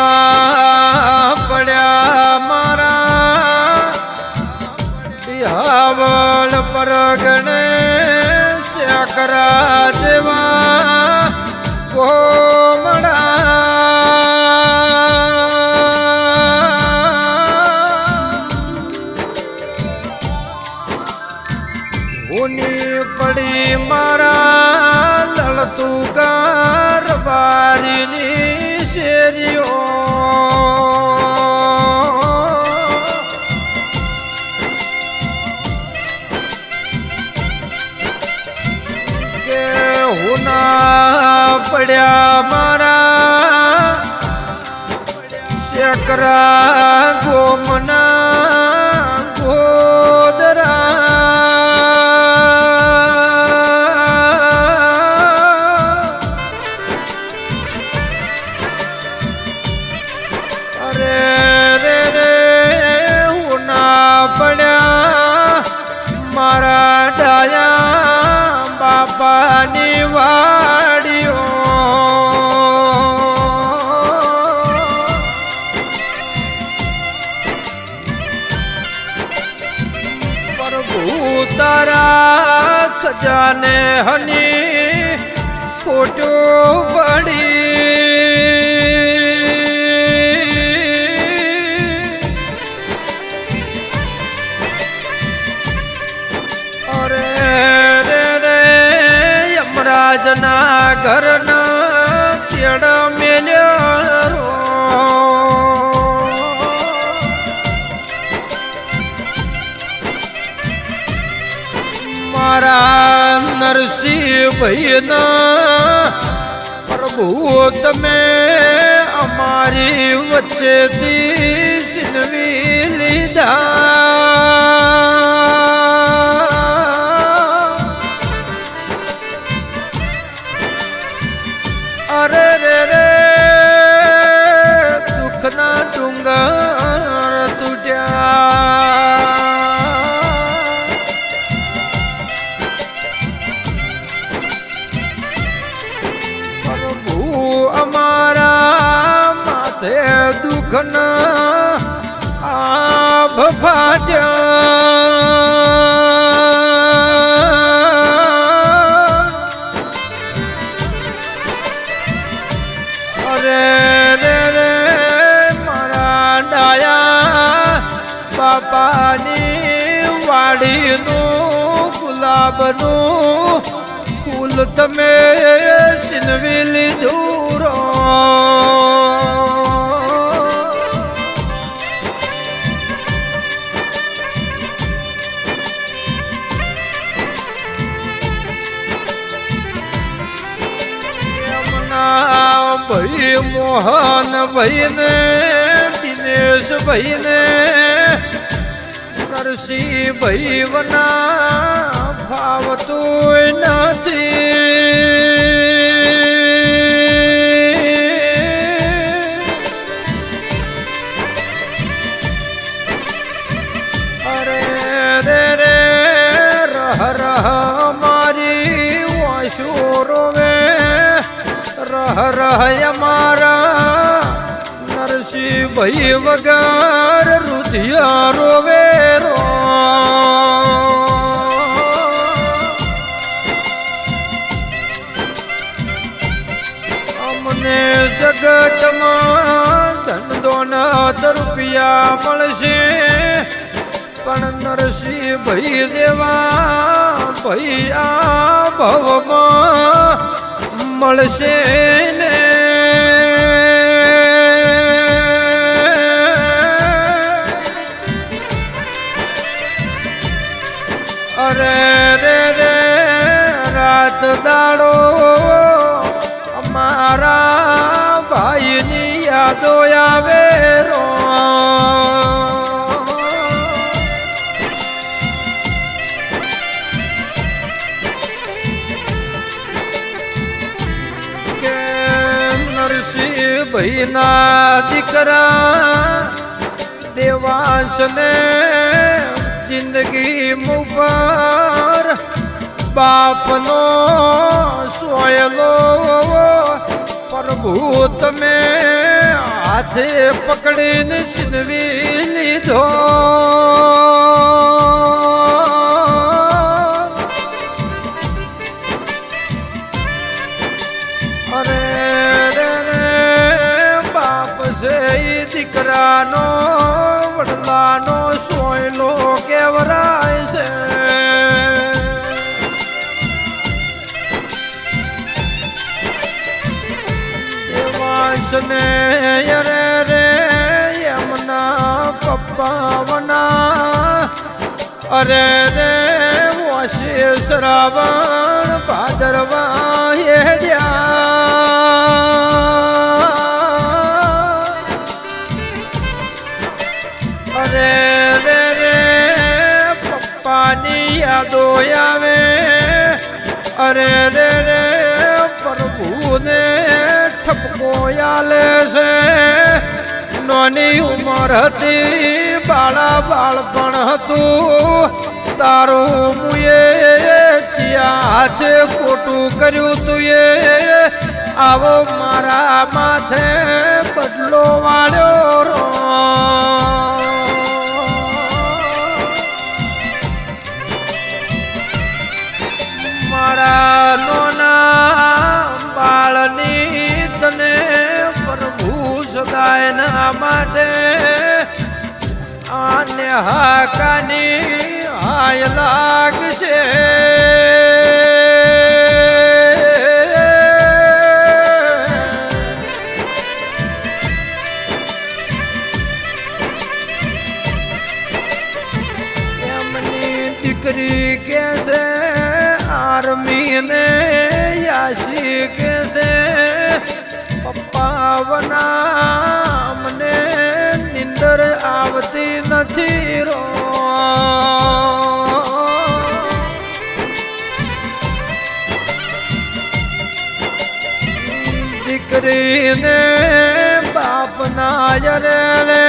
હોના પડ્યા મારા બિહાવળ પરગણે શકરા દેવા. કોમડા હુના પડ્યા મારા. શકરા ગોમના યમરાજના ઘરના ચેડ મેલ્યો મારા નરસિંહ ભાઈના પ્રભુ તમે અમારી વચ્ચેથી સિનવી ફાટ્યા અરે રે રે વાડીનું ગુલાબનું ફૂલ તમે સિનવી લીધું મોહન ભાઈને દિનેશ ભાઈને નરસિંહ ભાઈ વના ફાવતું નથી. અરે રે રે, રહ રહ મારી વાંસુ રોવે. રહ રહ અમારા નરસિંહ ભાઈ વગર રુધિયા રોવે રો અમને જગતમાં ધન દોનત રૂપિયા મળશે પણ નરસિંહ ભાઈ દેવા આ ભવમાં મળશે ને? અરે રે રે રાત દાડો અમારા ભાઈની યાદો આવે રો. ભાઈના દીકરા દેવાસને જિંદગી ઉપર બાપનો સોયલો પ્રભુ તમે હાથે પકડીને છીનવી લીધો. અરે રે એમના પપ્પાવના. અરે રે વાસી શ્રાવણ ભાદરવા હેડ્યા. અરે રે રે, પપ્પાની યાદો આવે. અરે રે રે, પ્રભુને આલે છે. નાની ઉંમર હતી, બાળા બાળપણ હતું. તારું મુએ ચિયા હાથે ખોટું કર્યું તું એ. આવો મારા માથે બદલો વાળ્યો રો સદાયના માટે આને હાકાની હાય લાગશે. દીકરી કે છે આર્મી ને યાસી કે છે પપ્પા આવતી નથી રો દીકરીને બાપના યરે રે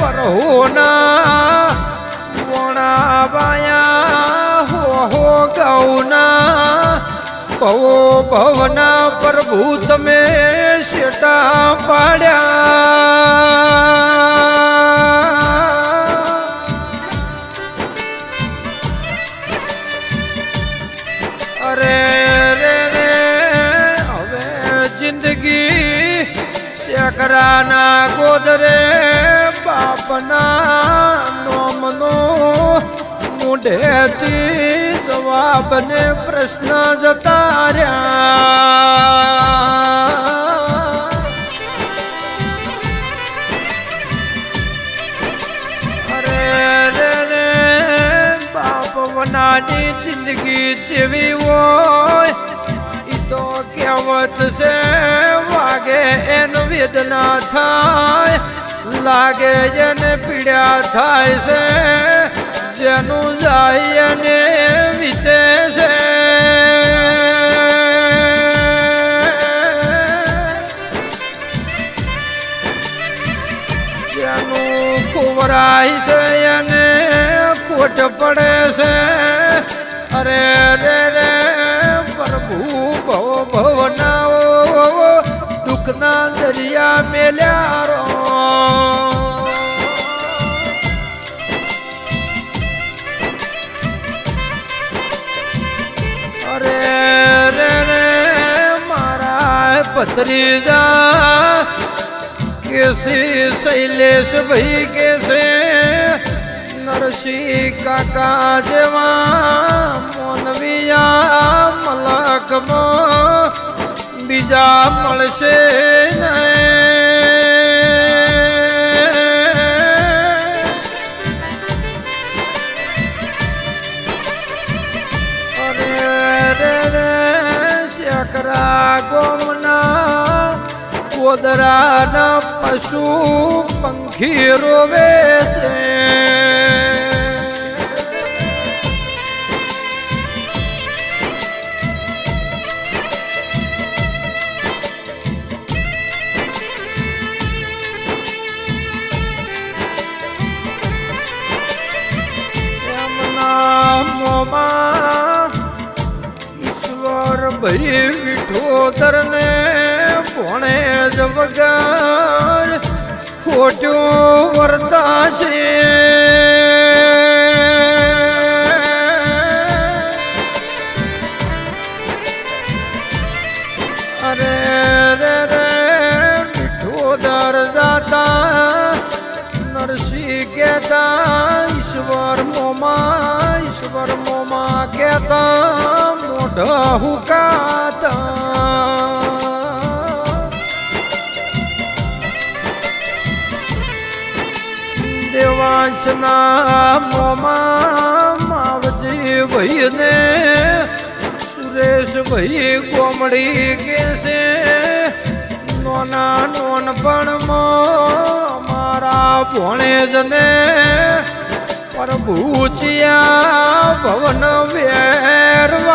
વરહુના વણાવાયા હો હો ગૌના ભવો ભવના પ્રભુ તમે શેટા પાડ્યા. શેકરાના ગોદરે બાપના નોમનો મૂઢેથી જવાબને પ્રશ્ન જતા રહ્યા. અરે રે બાપ વનાની વેદના થાય, લાગે જેને પીડ્યા થાય છે, જેનું જાય એને વિતે છે. જેનું કુવરાય છે એને ખોટ પડે છે. અરે રે રે, પ્રભુ ભવ ભવનાઓ દુઃખના દરિયા મેલ્યા રો અરે રે રે, મારા ભત્રીજા કેસી શૈલેષ ભાઈ કેસે, નરસિંહ કાકા જેવા મોનવિયા મલકમાં બીજા મળશે ગોમના કોદરાના પશુ પંખી રોવે છે. ભઈ વિઠોદર ને ભણે જ વગર ખોટ્યું વર્તાશે અરે રે જાતા નરસિંહ કહેતા, ઈશ્વર મોમાં ઈશ્વર મોમાં કહેતા, મોઢા હુકાતા દેવાંશના મોમાં માવજી ભાઈને સુરેશ ભાઈ કોમડી કેસે નોના નોનપણમાં મારા ભોણેજને. પ્રભુચિયા ભવન વેરવાલ્યા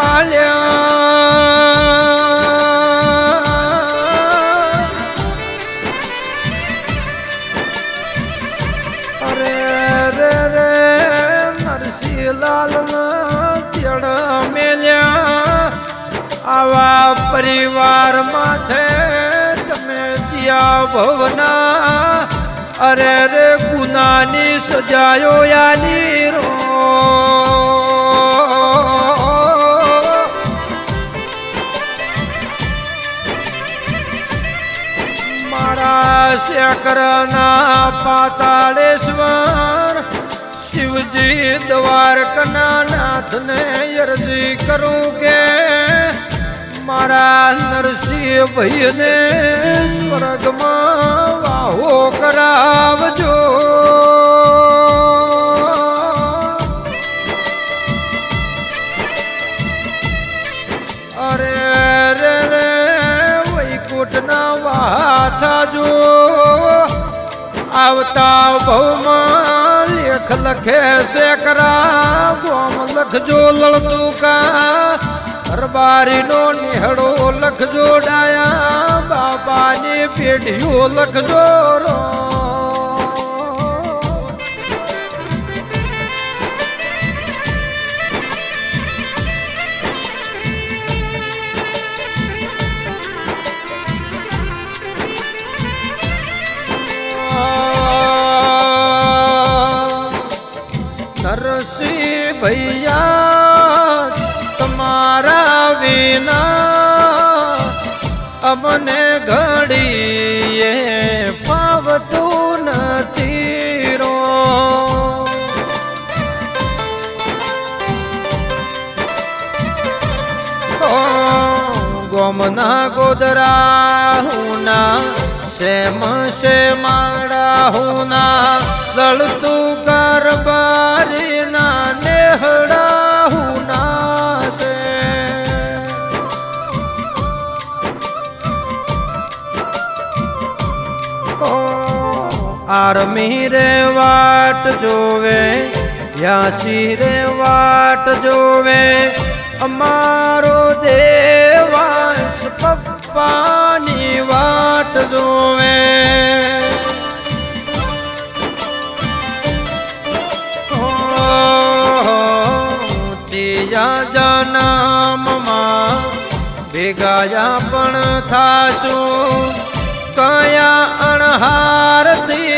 પરિવાર માથે તમે જ્યાં ભવના. અરે રે ગુનાની સજાયો યાલી રો. મારા શેકરના પાતાળેશ્વર, શિવજી દ્વારકના નાથને અરજી કરું કે મારા નરસિંહ ભાઈને સ્વર્ગમાં વાહો કરાવજો. અરે રે રે, વૈકુંઠના વાથા જો આવતા ભવમાં લેખ લખે છે કરા, ગોમ લખજો લડતું કા. હરબારીનો નિહળો લખજો ડાયા બાબાની પેઢીઓ લખજો રો. ઘડીએ પાવતું નથી રો. ગોમના ગોદરા હુના શેમ શેમાડા હુના લડતું કરબારી આર્મી રે વાટ જોવે, યાસી રે વાટ જોવે. અમારો દેવાંશ પપ્પાની વાટ જોવે. ચિયા જન્મમાં ભેગાયા પણ થાશું. કયા અણહારથી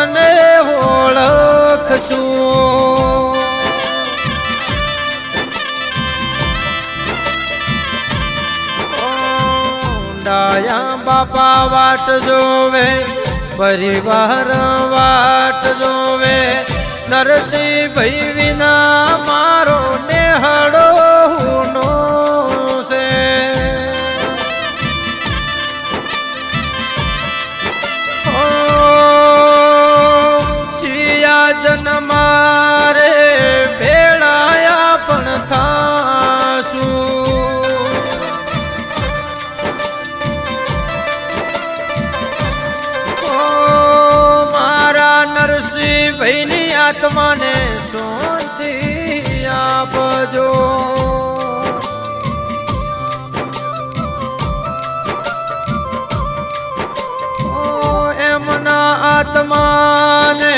તમને ઓળખશું. ડાયા બાપા વાટ જોવે પરિવાર વાટ જોવે. નરસિંહ ભાઈ વિના મારો નેહડો મને શાંતિ આપજો. એમના આત્માને